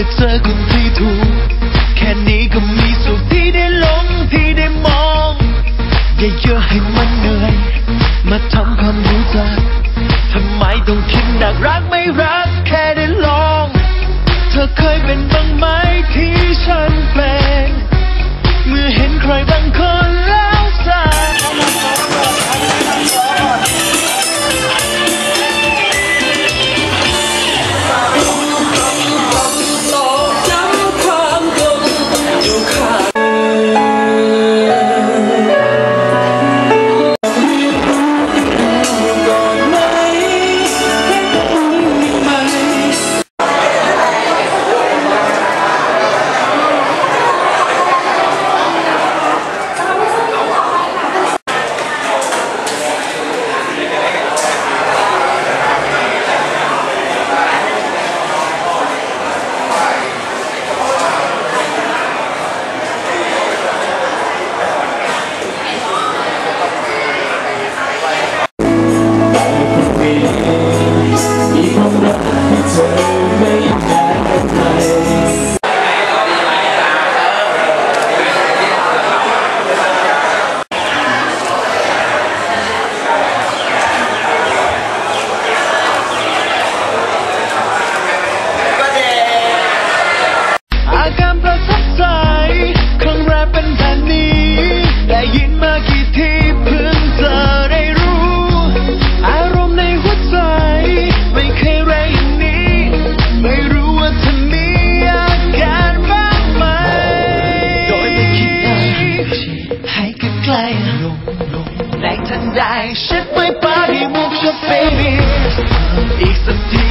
มื่อเจอคนที่ถูก แค่นี้ก็มีสุขที่ได้ลงที่ได้มอง อย่าเยอะให้มันเหนื่อย มาทำความรู้จักทำไมต้องคิดหนักรักไม่รัก no, no. Night and I shift my body, move your baby. It's a deal.